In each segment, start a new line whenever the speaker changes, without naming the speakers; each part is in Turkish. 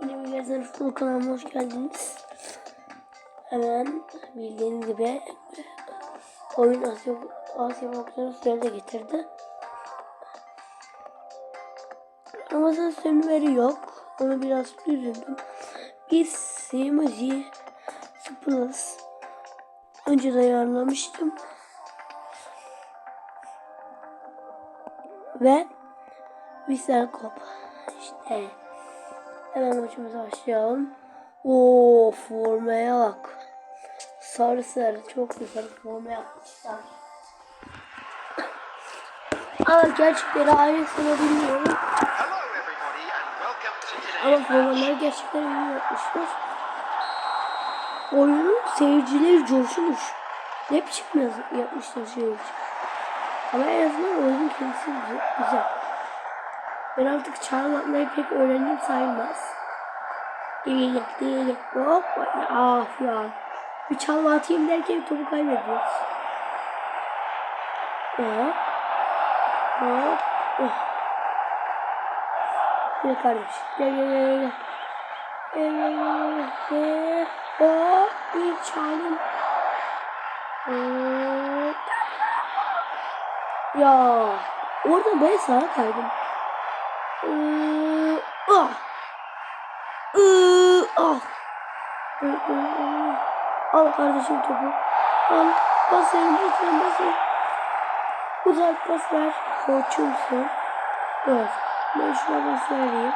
Yeni bir Gezen Futbol kanalıma hoş geldiniz. Hemen bildiğiniz gibi oyun Asya, Asya Bakçı'nın de getirdi. Ama sönümleri yok. Ona biraz üzüldüm. Biz Simaji Plus önceden ayarlamıştım. Ve Vissel Kop. İşte hemen maçımıza başlayalım. Oo formaya bak. Sarı sarı çok güzel forma yapmışlar. Ama gerçekleri ayrısını bilmiyorum. Ama formaları gerçekten iyi yapmışlar. Oyunun seyircileri coşmuş. Ne biçim yapmışlar seyirci. Ama en azından oyunun kendisi güzel. Ben artık çağrı atmayı pek öğrendim sayılmaz. Değil, değil. Hop, ah ya. Bir çalma atayım derken topu kaybediyoruz. Hop. Hop. Oh. Gel kardeş. Gel gel gel gel. Gel. Hop. Bir çalım. Hop. Ya. Orada ben sağa kaydım. Al kardeşim topu. Al. Basayım lütfen basayım. Uzak pas ver. Koçumsun. Evet. Ben şuna bas vereyim.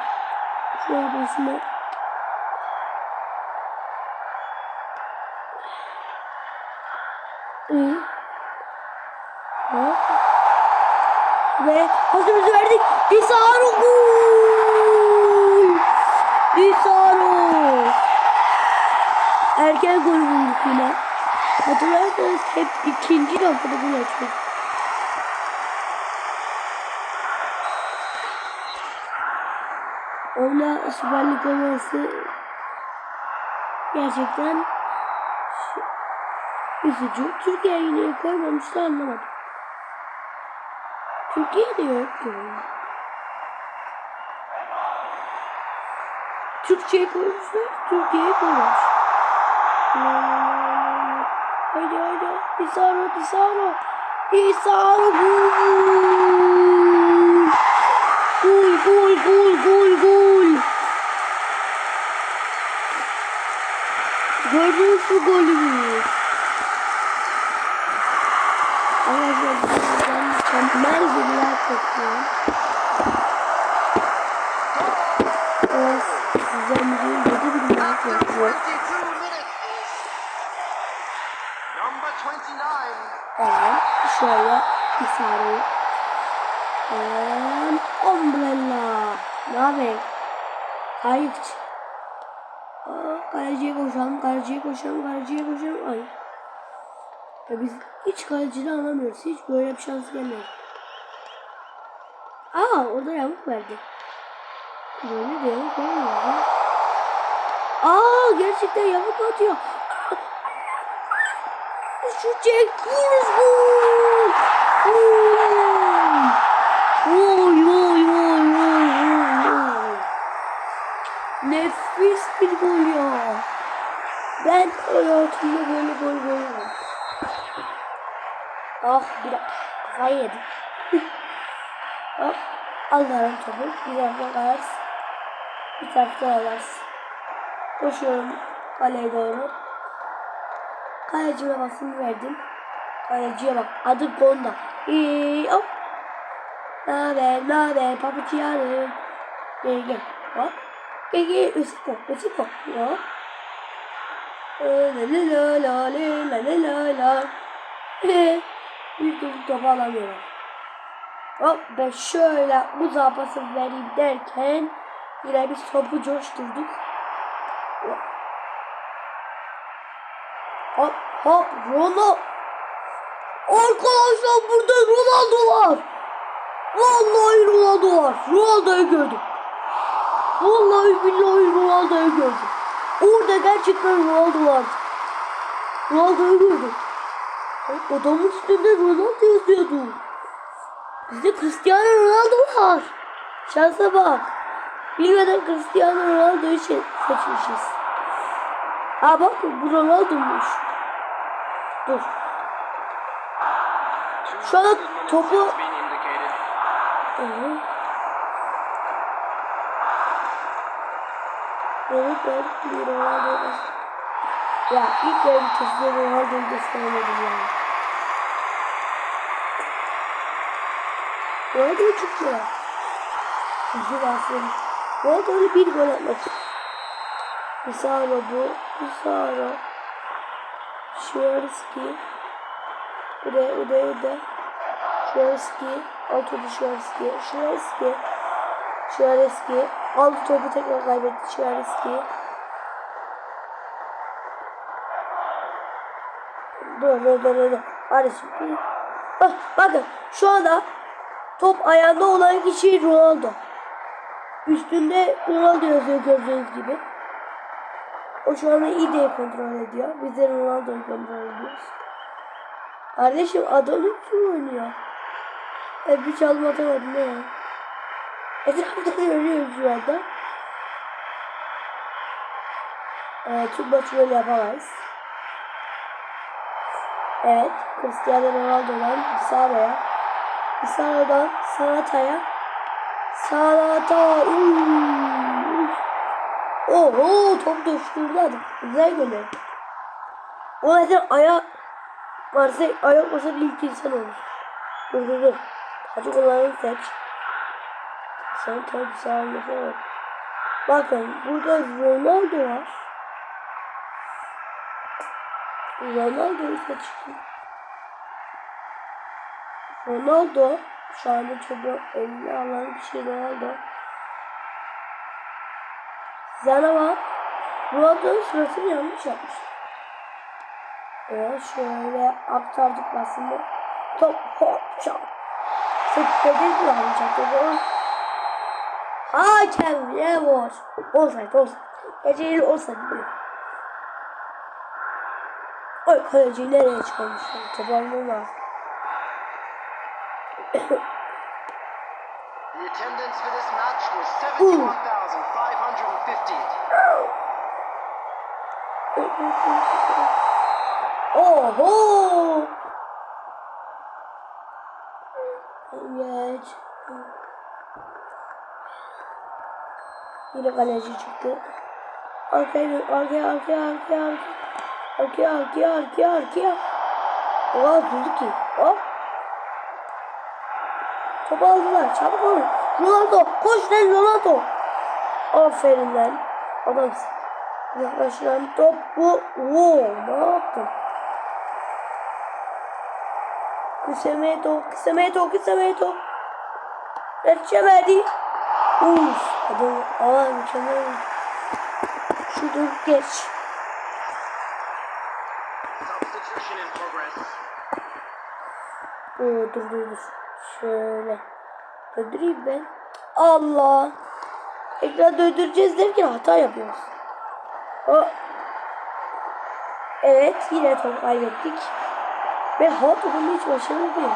Şuna basma. İyi. Hop. Ve pasımızı verdik. Isaro gol. Isaro. Erken gol bulduk yine. Hatırlarsanız hep ikinci dakikada gol attık. Ona Süper Lig olması gerçekten üzücü. Türkiye yine koymamıştı anlamadım. Türkiye'de yok ki. Türkçe'ye koymuşlar, Türkiye'ye koymuş. Haydi haydi. Disaro, Disaro. Disaro. Gol, gol, gol, gol, gol. Gördünüz mü golümü? Arkadaşlar ben mükemmel bir like Aa, kaleciye koşalım, kaleciye koşalım, kaleciye koşalım. Ay. Ya biz hiç kalecini alamıyoruz. Hiç böyle bir şans gelmedi. Aa, orada yamuk verdi. Böyle de yamuk vermiyor. Aa, gerçekten yamuk atıyor. Şu çek. Vuruz gol. Gol. Oy oy oy oy oy oy. Nefis bir gol ya. Ben hayatımda böyle gol görmedim. Ah bir kafayı yedim. Hop. Alırım topu. Bir taraftan alarsın. Bir taraftan alarsın. Koşuyorum kaleye doğru. Kalecime basını verdim. Kaleciye bak. Adı Gonda. İyi hop. Naber naber papuçyanım. Gel gel. Hop. Gel gel. Üsiko. Üsiko. Hop. La la la la la la la la. Bir türlü topu alamıyorum. Hop ben şöyle uzağa pası vereyim derken yine biz topu coşturduk. Hop hop Ronaldo. Arkadaşlar burada Ronaldo var. Vallahi Ronaldo var. Ronaldo'yu gördüm. Vallahi billahi Ronaldo'yu gördüm. Orada gerçekten Ronaldo vardı. Ronaldo'yu gördüm. Adamın üstünde Ronaldo yazıyordu. Bizde Cristiano Ronaldo var. Şansa bak. Bilmeden Cristiano Ronaldo'yu se- seçmişiz. Ha bak bu Ronaldo'muş. Dur. Şu anda topu ben bir Ronaldo'yu Ya ilk yarı kesinlikle Ronaldo'yu gösteremedim yani. Ronaldo'yu çok ya. Güzel aslında. Ronaldo'yu bir gol atmak. Misaro bu. Misaro. Şuarski. Ude ude ude. Şuarski. Alt topu Şuarski. Şuarski. Şuarski. Alt topu tekrar kaybetti Şuarski. Dur dur dur dur. Şimdi. Bak, bakın şu anda top ayağında olan kişi Ronaldo. Üstünde Ronaldo yazıyor gördüğünüz gibi. O şu anda iyi kontrol ediyor. Biz de Ronaldo'yu kontrol ediyoruz. Kardeşim adamı kim oynuyor? E bir çalma atamadım ne? Etrafta görüyorum şu anda. Evet, tüm maçı böyle yapamayız. Evet, Cristiano Ronaldo'dan Bisaro'ya. Bisaro'dan Sanata'ya. Sanata. Uy. Oho top düştürdü. Güzel gönder. O zaten ayak varsa ayak varsa ilk insan olur. Dur dur dur. Hacı kullananı seç. Sen tabi sağlamasına bak. Bakın burada Ronaldo var. Ronaldo'yu seçtim. Ronaldo şu anda topu eline alan kişi Ronaldo. Zanava Ronaldo'nun suratını yanlış yapmış. Evet şöyle aktardık aslında. Top hop çap. Sıkıntı kullanacak topu. Hakem ne var? Olsaydı olsaydı. Geceleri olsaydı diyor. Oy kaleci nereye çıkarmış? Topu almam lazım.
The attendance for this match was 71,550.
Oho! Evet. Yine kaleci çıktı. Arkaya, arkaya, arkaya, arkaya. Arkaya, arkaya, arkaya, arkaya. Oha durdu ki. Hop. Topu aldılar. Çabuk olun. Ronaldo. Koş lan Ronaldo. Aferin lan. Adamsın. Yaklaşılan top bu. Oo, ne yaptın? Kısameto, kısameto, kısameto. Geçemedi. Uf, adam aa mükemmel. Şu dur geç. Oo, dur dur dur. Şöyle. Döndüreyim ben. Allah. Ekran döndüreceğiz derken hata yapıyoruz. O. Evet yine top kaybettik. Ve hava topunda hiç başarılı.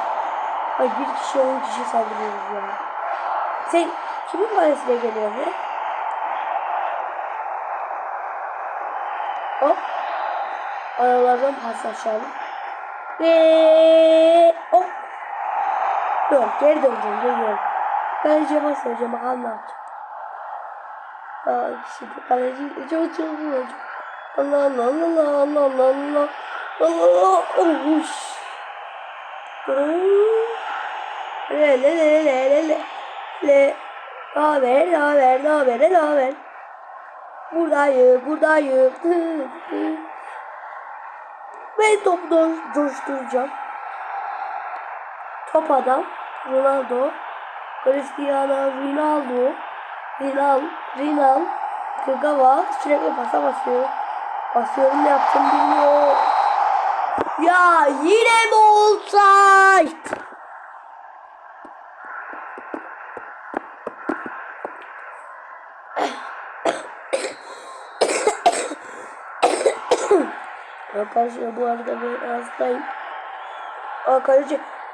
Ay bir kişi on kişi saldırıyoruz ya. Sen kimin kalesine geliyor bu? Hop. Aralardan paslaşalım. Ve hop. Dur geri döneceğim geliyorum. Kaleciye vereceğim bakalım ne yapacak. Aa şimdi kaleci çok çok olacak. Allah Allah Allah Allah Allah Allah Allah Allah Uş. Le le le le le le le Haber haber haber haber Buradayım buradayım Ben topu coşturacağım Top adam Ronaldo Cristiano Ronaldo Rinal Rinal Kagawa sürekli pasa basıyor Basıyorum ne yaptım bilmiyorum ya yine mi olsaydı? Arkadaşlar bu arada ben hastayım. Aa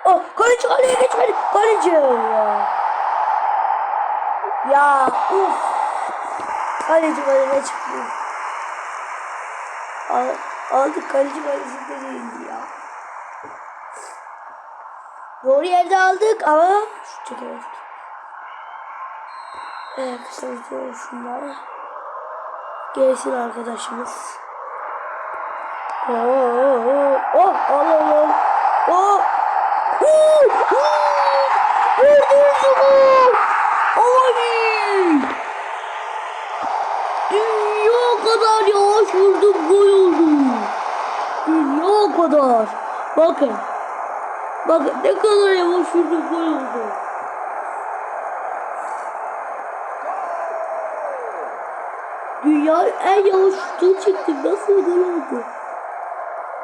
Aa kaleci kaleye geçmedi. Kaleci ya. Ya uf. Kaleci kalene çıktı. Al, aldık kaleci kaleci de değildi ya. Doğru yerde aldık ama şu çekemedik. Evet kısaltıyorum şunları. Gelsin arkadaşımız. Oo, oo, oh, al al al. Oh. Kadar. Bakın. Bakın ne kadar yavaş vurdum gol oldu. Dünya en yavaş şutunu çektim. Nasıl gol oldu?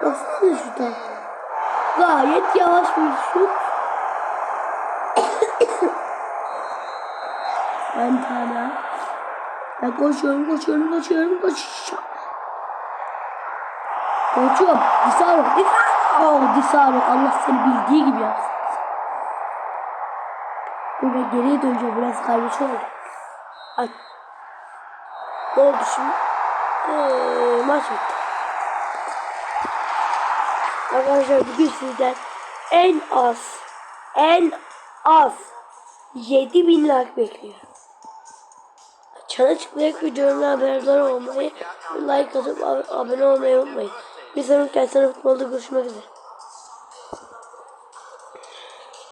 Baksana şuta. Gayet yavaş bir şut. ben tane. Ben koşuyorum, koşuyorum, koşuyorum, koşuyorum. Koşuyorum. Disaro, Disaro. Oh, Disaro. Allah seni bildiği gibi yapsın. Ben geriye döneceğim. Biraz kaybetmiş oldu. Ay. Ne oldu şimdi? Ee, maç bitti. Arkadaşlar bugün sizden en az en az 7000 like bekliyorum. Çana çıkmayarak videolarımdan haberdar olmayı, like atıp ab- abone olmayı unutmayın. Bir sonraki dersler futbolda görüşmek üzere.